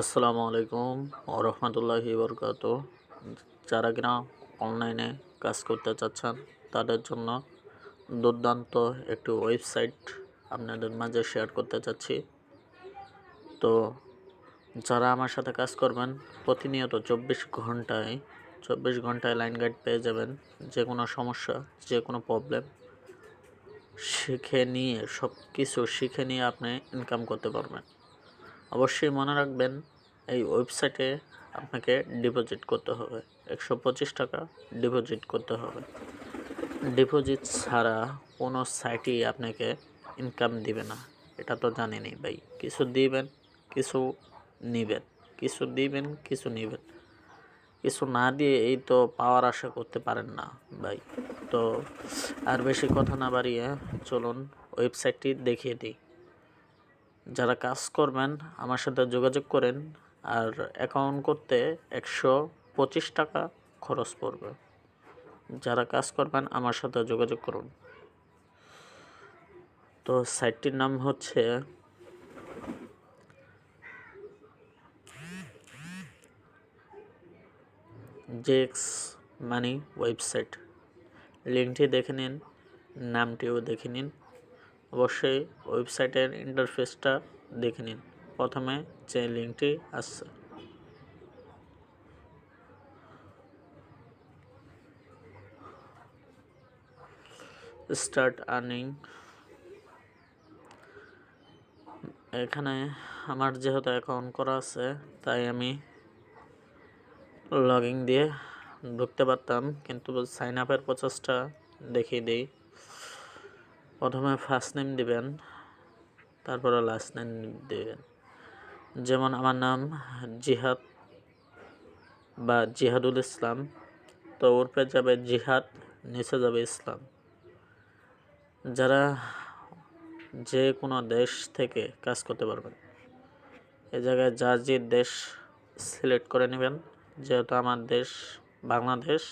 আসসালামু আলাইকুম ও রহমতুল্লাহি বরকাত। যারা কিনা অনলাইনে কাজ করতে চাচ্ছেন, তাদের জন্য দুর্দান্ত একটি ওয়েবসাইট আপনাদের মাঝে শেয়ার করতে চাচ্ছি। তো যারা আমার সাথে কাজ করবেন, প্রতিনিয়ত চব্বিশ ঘন্টায় চব্বিশ ঘন্টায় লাইন গাইড পেয়ে যাবেন। যে কোনো সমস্যা, যে কোনো প্রবলেম শিখে নিয়ে সব কিছু শিখে নিয়ে আপনি ইনকাম করতে পারবেন। অবশ্যই মনে রাখবেন, এই ওয়েবসাইটে আপনাকে ডিপোজিট করতে হবে। একশো পঁচিশ টাকা ডিপোজিট করতে হবে। ডিপোজিট ছাড়া কোনো সাইটই আপনাকে ইনকাম দিবে না। এটা তো জানেনি ভাই। কিছু দিবেন, কিছু নেবেন। কিছু দিবেন, কিছু নেবেন। কিছু না দিয়ে এই তো পাওয়ার আশা করতে পারেন না ভাই। তো আর বেশি কথা না বাড়িয়ে চলুন ওয়েবসাইটটি দেখিয়ে দিই। যারা কাজ করবেন, আমার সাথে যোগাযোগ করেন আর অ্যাকাউন্ট করতে একশো পঁচিশ টাকা খরচ পড়বে। যারা কাজ করবেন, আমার সাথে যোগাযোগ করুন। তো সাইটটির নাম হচ্ছে জেক্স মানি ওয়েবসাইট লিঙ্কটি দেখে নিন, নামটিও দেখে নিন। অবশ্যই ওয়েবসাইটের ইন্টারফেসটা দেখে নিন। প্রথমে যে লিঙ্কটি আসছে স্টার্ট আর্নিং এখানে আমার যেহেতু অ্যাকাউন্ট করা আছে, তাই আমি লগ দিয়ে ঢুকতে পারতাম, কিন্তু সাইন আপের প্রসেসটা দেখিয়ে দিই। প্রথমে ফার্স্ট নেম দিবেন, তারপরে লাস্ট নেম দিবেন। যেমন আমার নাম জিহাদ বা জিহাদুল ইসলাম, তো ওরপে যাবে জিহাদ, নিচে যাবে ইসলাম। যারা যে কোনো দেশ থেকে কাজ করতে পারবেন, এ জায়গায় যা যে দেশ সিলেক্ট করে নেবেন, যেহেতু আমার দেশ বাংলাদেশ,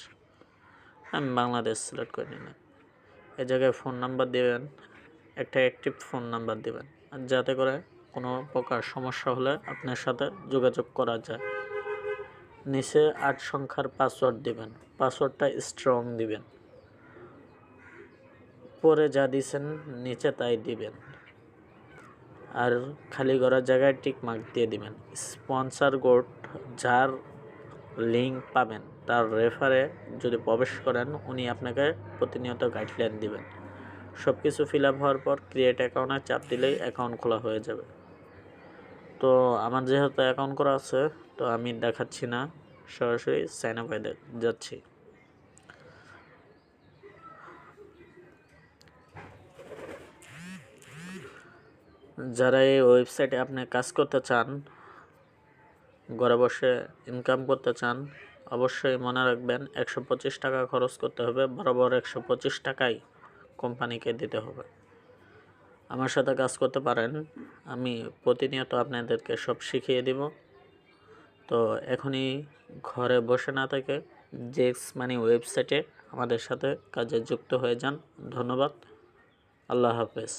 আমি বাংলাদেশ সিলেক্ট করে নিলাম। এ জায়গায় ফোন নাম্বার দেবেন, একটা অ্যাক্টিভ ফোন নাম্বার দেবেন। যাতে করে কোনো প্রকার সমস্যা হলে আপনার সাথে যোগাযোগ করা যায়। নিচে আট সংখ্যার পাসওয়ার্ড দিবেন পাসওয়ার্ডটা স্ট্রং দিবেন। পরে যা দিয়েছেন নিচে তাই দিবেন। আর খালি করার জায়গায় টিক মার্ক দিয়ে দিবেন। স্পন্সার গোড যার লিঙ্ক পাবেন। তার রেফারে যদি প্রবেশ করেন, উনি আপনাকে প্রতিনিয়ত গাইডলাইন দিবেন। সব কিছু ফিল আপ হওয়ার পর ক্রিয়েট অ্যাকাউন্টে চাপ দিলেই অ্যাকাউন্ট খোলা হয়ে যাবে। তো আমার যেহেতু অ্যাকাউন্ট করা আছে, তো আমি দেখাচ্ছি না। সরাসরি সাইন আপ হয়ে যাচ্ছি। যারা এই ওয়েবসাইটে আপনি কাজ করতে চান ঘরে বসে ইনকাম করতে চান, অবশ্যই মনে রাখবেন একশো পঁচিশ টাকা খরচ করতে হবে, বরাবর একশো পঁচিশ টাকাই কোম্পানিকে দিতে হবে। আমার সাথে কাজ করতে পারেন, আমি প্রতিনিয়ত আপনাদেরকে সব শিখিয়ে দিব। তো এখনই ঘরে বসে না থেকে জেক্স মানি ওয়েবসাইটে আমাদের সাথে কাজে যুক্ত হয়ে যান। ধন্যবাদ, আল্লাহ হাফেজ।